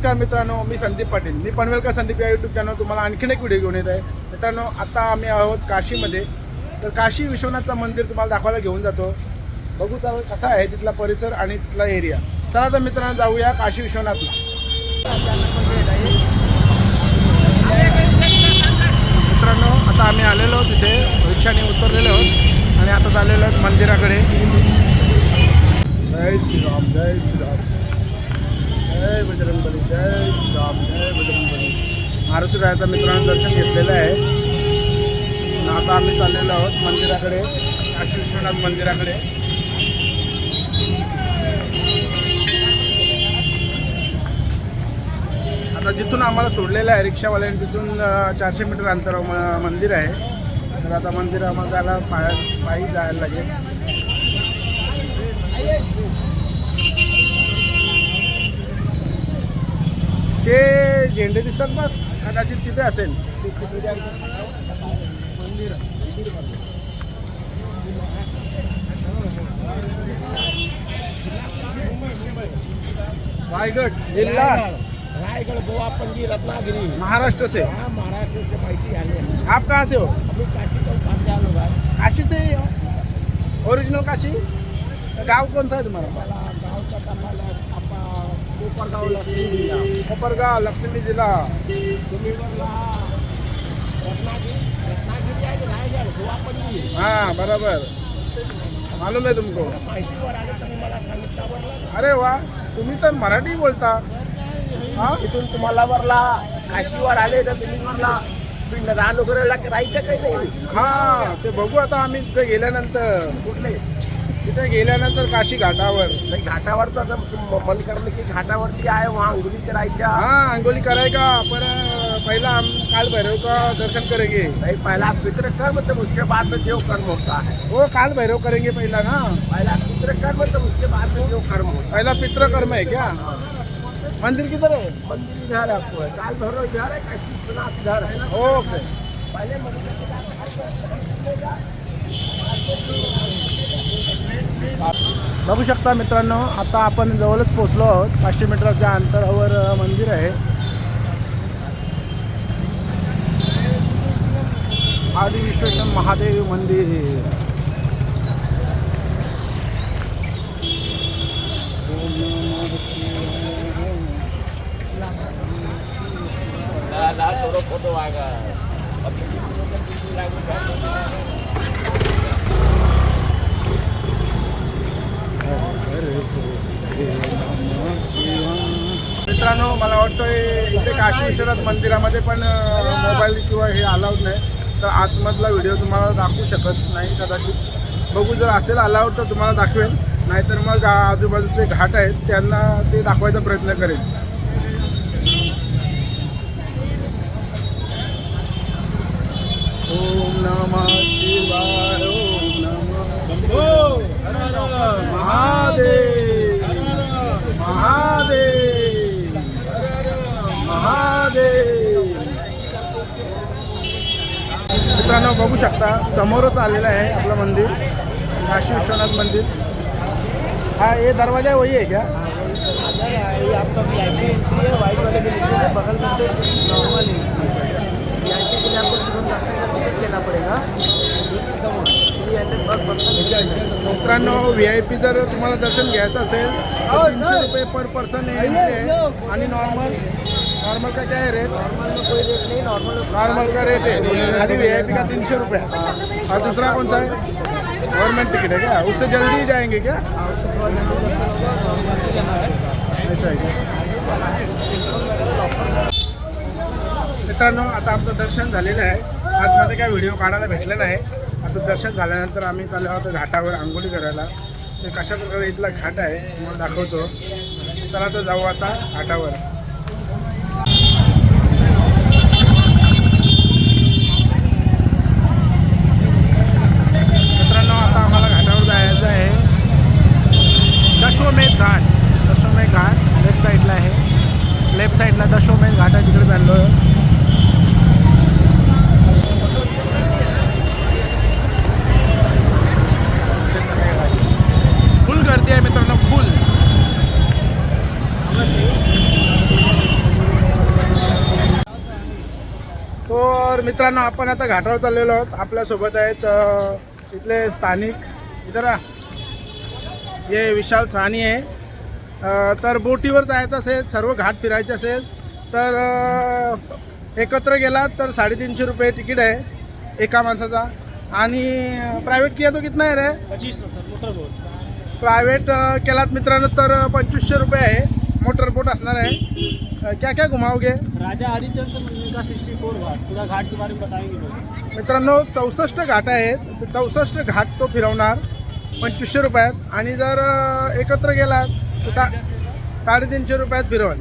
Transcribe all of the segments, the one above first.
नमस्कार मित्रांनो मी संदीप पाटील. मी पनवेलकर संदीप या यूट्यूब चॅनल तुम्हाला आणखीन एक व्हिडिओ घेऊन येत आहे. मित्रांनो आता आम्ही आहोत काशीमध्ये. तर काशी विश्वनाथचं मंदिर तुम्हाला दाखवायला घेऊन जातो. बघू तर कसा आहे तिथला परिसर आणि तिथला एरिया चला तर मित्रांनो जाऊया काशी विश्वनाथला. मित्रांनो आता आम्ही आलेलो तिथे रिक्षाने उतरलेलो आहोत. आणि आता चाललेलो आहोत मंदिराकडे. जय श्रीराम जय श्रीराम जय बजरंगबली जय श्रीराम जय बजरंगबली मारुती रायाचं मित्रांनो दर्शन घेतलेलं आहे. आता आम्ही चाललेलो आहोत मंदिराकडे काशी विश्वनाथ मंदिराकडे. आता जिथून आम्हाला सोडलेलं आहे रिक्षावाल्याने तिथून चारशे मीटर अंतरावर म- मंदिर आहे. तर आता मंदिर आम्हाला जायला पाय पायी जायला लागेल. ते झेंडे दिसतात बघ. कदाचित तिथे असेल. मंदिर रायगड जिल्हा. रायगढ़ गोवा पणजी रत्नागिरी. महाराष्ट्र से. हाँ महाराष्ट्र से माहिती आली आहे. आप कहाँ से हो? काशी से ही हो. ओरिजिनल काशी? गाव कोणतं आहे तुम्हाला? गावचा तपाला आपा कोपरगाव लक्ष्मी जिल्हा. कोपरगाव लक्ष्मी जिल्हा. तुम्ही आहे हाँ बराबर. मालूम है तुमको? अरे वा तुम्ही तर मराठी बोलता. हा? इथून तुम्हाला वरला काशीवर आले तर तुम्ही वरला. पिंडदान वगैरे राहायचं काही नाही हा ते बघू आता आम्ही तिथे गेल्यानंतर. कुठले? तिथे गेल्यानंतर काशी घाटावर. नाही घाटावर तर मन करणे की घाटावरती आहे वहाँ अंगुली करायच्या. हा अंगोली कराएगा पर पहला हम काल भैरव का दर्शन करेंगे. नहीं पहला पितृ कर्म तब उसके बाद में देव कर्म होता. है वो काल भैरव करेंगे पहला ना? पहला पितृ कर्म तब उसके बाद में देव कर्म होता. पहला पितृकर्म है क्या? मंदिर किधर है मंदिर इधर आपको है काल भैरव इधर है काशी विश्वनाथ इधर है ओके. पहले मंदिर के बाद बघू शकता मित्रांनो आता आपण जवळच पोचलो आहोत. पाचशे मीटरच्या अंतरावर मंदिर आहे. आदि विश्वेश्वर महादेव मंदिर. फोटो मित्रांनो मला वाटतं इथे काशी विश्वनाथ मंदिरामध्ये पण मोबाईल किंवा हे अलाउड नाही. तर आतमधला व्हिडिओ तुम्हाला दाखवू शकत नाही कदाचित. बघू जर असेल अलाउड तर तुम्हाला दाखवेल नाहीतर मग आजूबाजूचे घाट आहेत त्यांना ते दाखवायचा प्रयत्न करेल ओम नमः शिवाय ओम नमः. महादेव. महादेव! महादेव मित्रांनो बघू शकता समोरच आलेलं आहे आपलं मंदिर काशी विश्वनाथ मंदिर. हा ये दरवाजा वही है क्या आपका है व्हाइट वाले के नीचे से बगल में से नॉर्मल वी आई पी के लिए आपको पड़ेगा मित्रांनो व्ही आय पी जर तुम्हाला दर्शन घ्यायचं असेल तर तीनशे रुपये पर पर्सन एंट्री आहे आणि नॉर्मल नॉर्मल का काय रेट नॉर्मल नॉर्मल का रेट आहे? आणि व्ही आय पी का तीनशे रुपये? हा दुसरा कोणता आहे? गव्हर्नमेंट गवर्नमेंट टिकट का? क्या उससे जल्दी ही जाएंगे क्या? ऐसा मित्रांनो आता आमचं दर्शन झालेलं आहे. आतमध्ये काय व्हिडिओ काढायला भेटलेला आहे आता दर्शन झाल्यानंतर आम्ही चाललो आहोत घाटावर आंघोळी करायला. ते कशा प्रकारे इथला घाट आहे तुम्हाला दाखवतो. चला तर जाऊ आता घाटावर. मित्रांनो आता आम्हाला घाटावर जायचं आहे. दशोमेध घाट. दशोमेध घाट लेफ्ट साईडला आहे. लेफ्ट साईडला दशोमेध घाट आहे तिकडे चाललो आहे फुल गर्दी आहे मित्रांनो फुल मित्रांनो आपण आता घाटावर चाललेलो आहोत. आपल्यासोबत आहेत इथले स्थानिक. इतर हे विशाल साहनी आहे. तर बोटीवर जायचं असेल सर्व घाट फिरायचे असेल तर एकत्र गेलात तर साडेतीनशे रुपये तिकीट आहे एका माणसाचा. आणि प्रायव्हेट किया तो कितना आहे रे? प्रायव्हेट केलात मित्रांनो तर पंचवीसशे रुपये आहे. असणार आहे. क्या क्या घुमाओगे? राजा हरिचंद का सिक्सटी फोर घाट पूरा घाट के बारे में बताएंगे. मित्रांनो चौसष्ट घाट आहेत. चौसष्ट घाट तो फिरवणार. पंचवीसशे रुपयात. आणि जर एकत्र गेलात तर सा साडेतीनशे रुपयात फिरवाल.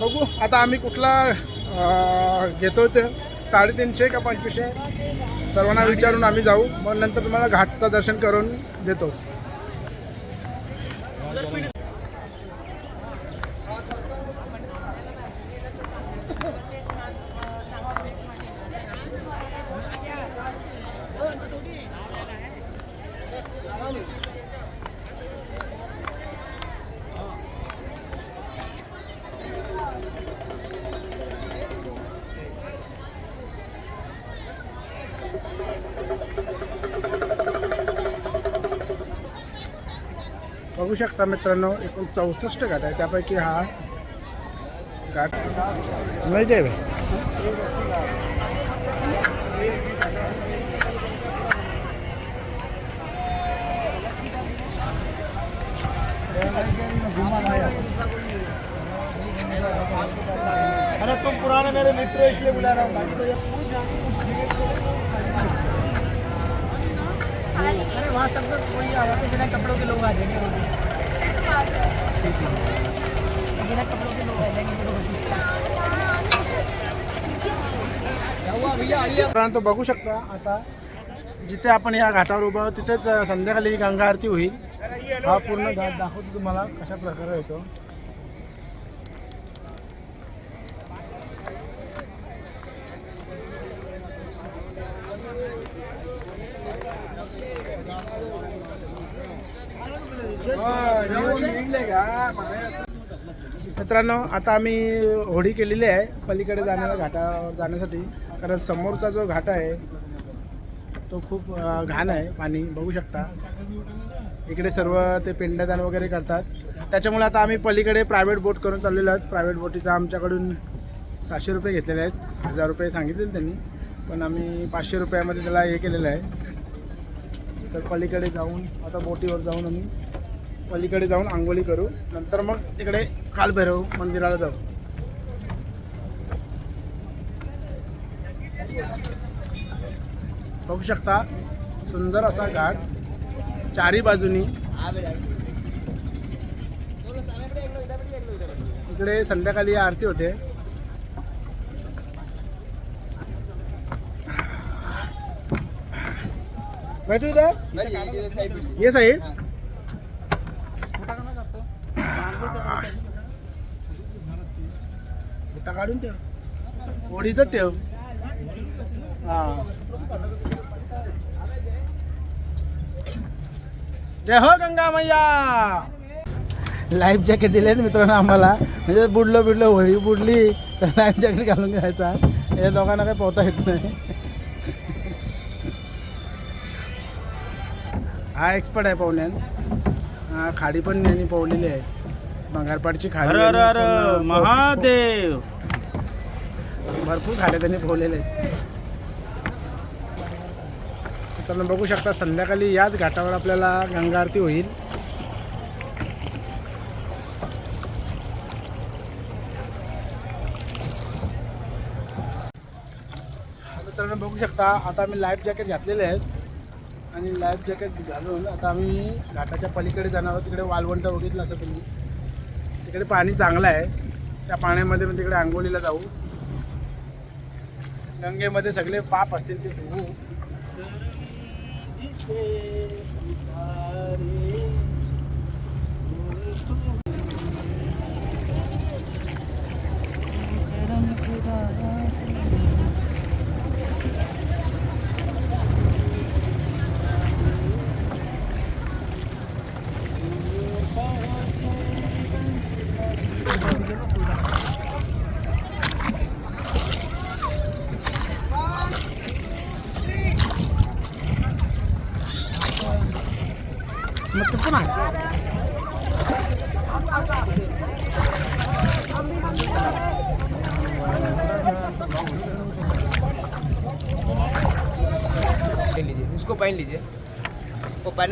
बघू आता आम्ही कुठला घेतो ते. साडेतीनशे का पंचवीसशे? सर्वांना विचारून आम्ही जाऊ. मग नंतर तुम्हाला घाटचं दर्शन करून देतो. बघू शकता मित्रांनो एकूण चौसष्ट घाट आहे त्यापैकी हा घाट नाही जय अरे तुम पुराने मेरे मित्र इसलिए बुला रहा हूँ। अरे वहाँ सब लोग वही आवाज़ बिना कपड़ों के लोग आ जाएंगे बिना कपड़ों के लोग आ जाएंगे क्या हुआ भैया आइए मित्रांनो बघू शकता आता जिथे आपण या घाटावर उभा आहोत तिथेच संध्याकाळी गंगा आरती होईल. हा पूर्ण घाट दाखवतो तुम्हाला कशा प्रकारे येतो मित्रांनो आता आम्ही होडी केलेली आहे पलीकडे जाण्याला घाटावर जाण्यासाठी. कारण समोरचा जो घाट आहे तो खूप घाण आहे पाणी. बघू शकता. इकडे सर्व ते पिंडदान वगैरे करतात. त्याच्यामुळे आता आम्ही पलीकडे प्रायव्हेट बोट करून चाललेलो आहोत. प्रायव्हेट बोटीचा आमच्याकडून सहाशे रुपये घेतलेले आहेत. हजार रुपये सांगितले त्यांनी. पण आम्ही पाचशे रुपयामध्ये त्याला हे केलेलं आहे. तर पलीकडे जाऊन आता बोटीवर जाऊन आम्ही पलीकडे जाऊन आंघोळी करू. नंतर मग तिकडे कालभैरव मंदिराला जाऊ. बघू शकता सुंदर असा घाट चारी बाजूनी. इकडे संध्याकाळी आरती होते. इधर ये साईड काढून ठेव. ओढीच ठेव. हा. जय हो गंगा मैया लाईफ जॅकेट दिले मित्रांनो आम्हाला. म्हणजे बुडलो बिडलो होळी बुडली तर लाईफ जॅकेट घालून घ्यायचा. या दोघांना काही पोहता येत नाही. हा एक्सपर्ट आहे पोहण्यात हा खाडी पण यांनी पोहलेली आहे. मंगारपाडची खाडी अरे अरे अरे यांनी पूर्ण महादेव. भरपूर खाड्या त्यांनी पोहलेले आहेत. मित्रांनो बघू शकता संध्याकाळी याच घाटावर आपल्याला गंगा आरती होईल. मित्रांनो बघू शकता आता आम्ही लाईफ जॅकेट घातलेले आहेत. आणि लाईफ जॅकेट घालून आता आम्ही घाटाच्या पलीकडे जाणार आहोत. तिकडे वालवंट बघितलं असं तुम्ही. तिकडे पाणी चांगलं आहे. त्या पाण्यामध्ये मी तिकडे आंघोळीला जाऊ. गंगेमध्ये सगळे पाप असतील ते धुवू Thank you.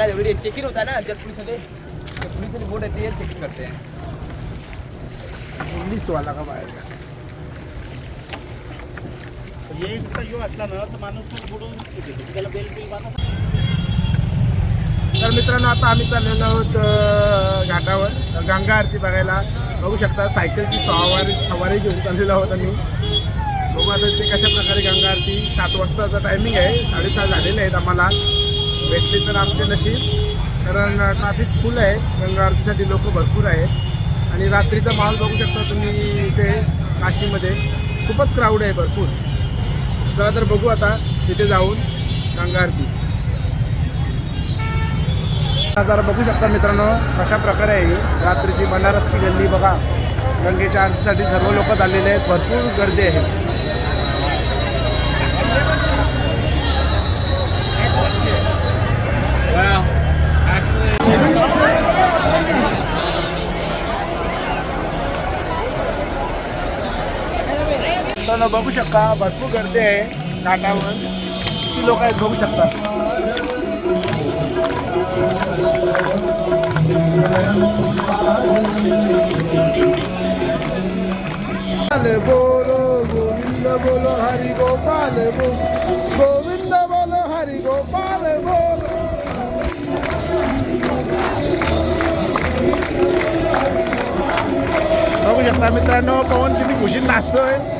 जरूरी है चेकिंग होता है ना जब पुलिस वाले जब पुलिस वाली बोर्ड रहती है चेकिंग करते. हैं पोलीस वाला का बाहेर का? तर मित्रांनो आता आम्ही चाललेलो आहोत अं, घाटावर. गंगा आरती बघायला. बघू शकता सायकलची सवारी सवारी घेऊन चाललेलो आहोत आम्ही. बघू आता ते कशा प्रकारे गंगा आरती. सात वाजताचा टायमिंग आहे. साडेसहा झालेले आहेत आम्हाला. भेटले तर आमचे नशीब. कारण ट्रॅफिक फुल आहे. गंगा आरतीसाठी लोक भरपूर आहेत. आणि रात्रीचा माहोल बघू शकता तुम्ही इथे काशीमध्ये. खूपच क्राऊड आहे भरपूर. चला तर बघू आता तिथे जाऊन गंगा आरती. जरा बघू शकता मित्रांनो कशा प्रकारे आहे रात्रीची बनारस की गल्ली बघा. गंगेच्या आरतीसाठी सर्व लोक झालेले आहेत. भरपूर गर्दी आहे. मित्रांनो बघू शकता भरपूर गर्दी आहे घाटावर. किती लोक आहेत बघू शकता. बोलो गोविंद बोलो हरी गोपाल बो गोविंद बोलो हरी गोपाल बोलो बघू शकता मित्रांनो पवन किती खुशी नाचतोय.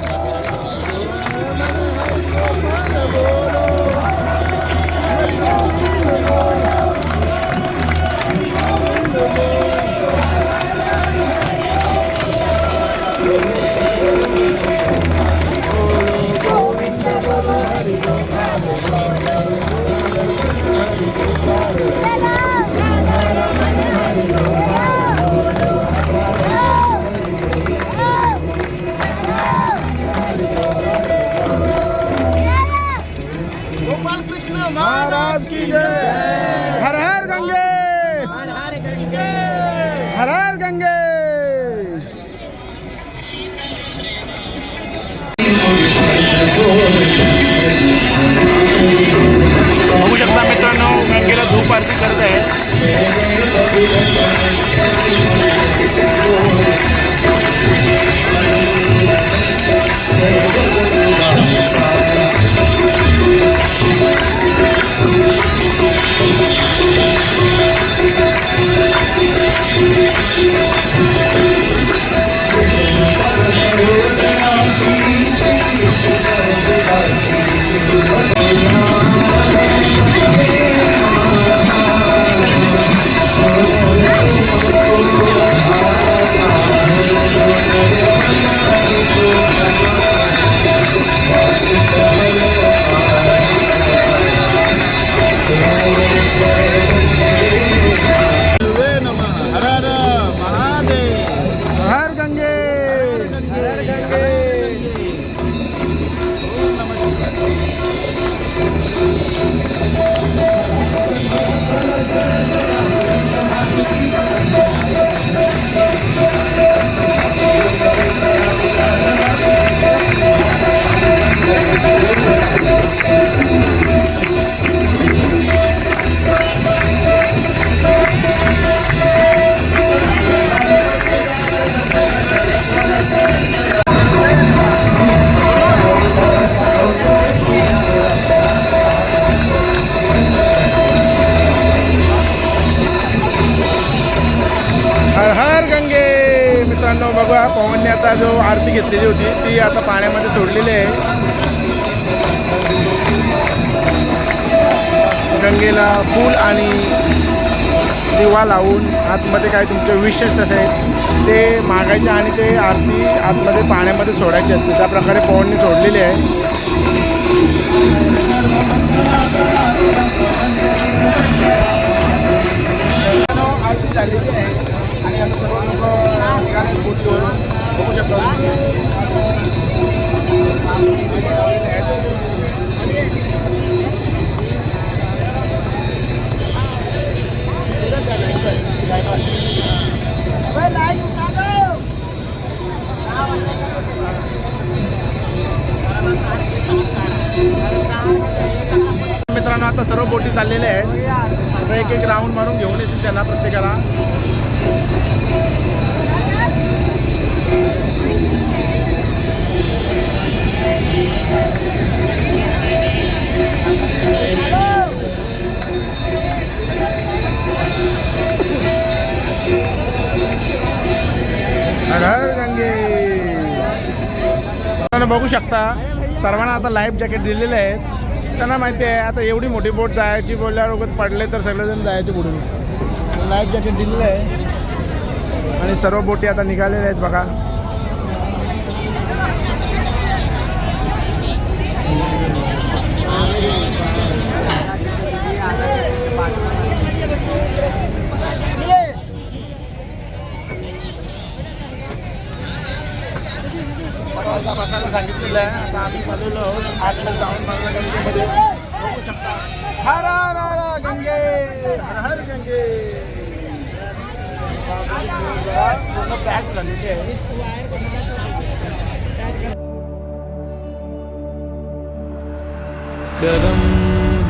सोडलेले आहे. गंगेला फूल आणि दिवा लावून आतमध्ये काय तुमचे विशेष आहेत ते मागायचे आणि ते आरती आतमध्ये पाण्यामध्ये सोडायचे असते. त्या प्रकारे पवनने सोडलेली आहे. त्यांना प्रत्येकाला. बघू शकता सर्वांना आता लाईफ जॅकेट दिलेले आहेत. त्यांना माहिती आहे आता एवढी मोठी बोट जायची बोलल्यावर पडले तर सगळेजण जायचे बुडून लाईफ जॅकेट दिलेलं आहे. आणि सर्व बोटी आता निघालेल्या आहेत बघा. सांगितलेलं आहे. आता आम्ही चालवलो आहोत आतमध्ये जाऊन.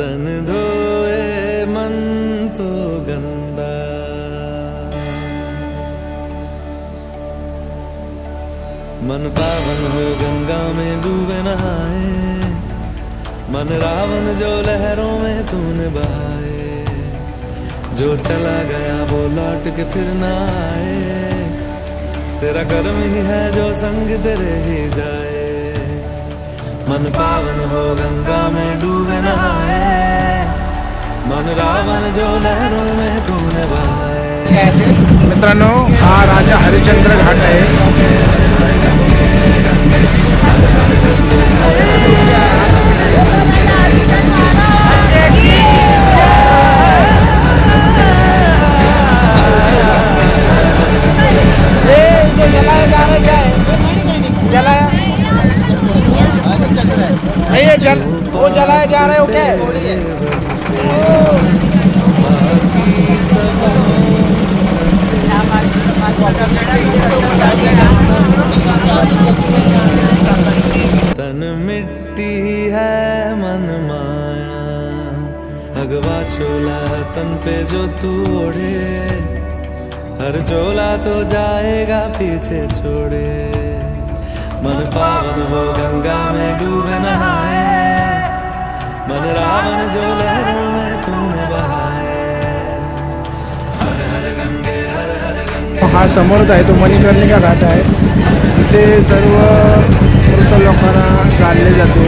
तन धोए मन तो गंदा। मन पावन हो गंगा में डूबे नहाए। मन रावण जो लहरों में तूने बहाए। जो चला गया वो लौट के फिर ना आए तेरा कर्म ही है जो संग तेरे ही जाए। मन पावन हो गंगा में डूबे नहाए मन रावण जो लहरों में तूने बहाए मित्रांनो हा राजा हरिश्चंद्र घाट आहे पीछे छोड़े। मन पावन हो गंगा में डूब नहाए मन रावण जो लहरों में तूने बहाए हर हर गंगे हर हर गंगे हा समर्थ आहे तो मणिकर्णिका घाट आहे. इथे सर्व मृत लोकांना जाळले जाते.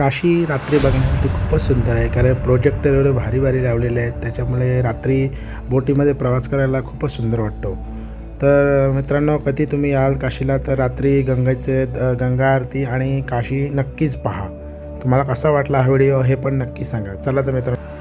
काशी रात्री बघण्यासाठी खूपच सुंदर आहे कारण प्रोजेक्टर एवढे भारी भारी लावलेले आहेत त्याच्यामुळे रात्री बोटीमध्ये प्रवास करायला खूपच सुंदर वाटतो. तर मित्रांनो कधी तुम्ही याल काशीला तर रात्री गंगेचे गंगा आरती आणि काशी नक्कीच पहा. तुम्हाला कसा वाटला हा व्हिडिओ हे पण नक्की सांगा. चला तर मित्रांनो.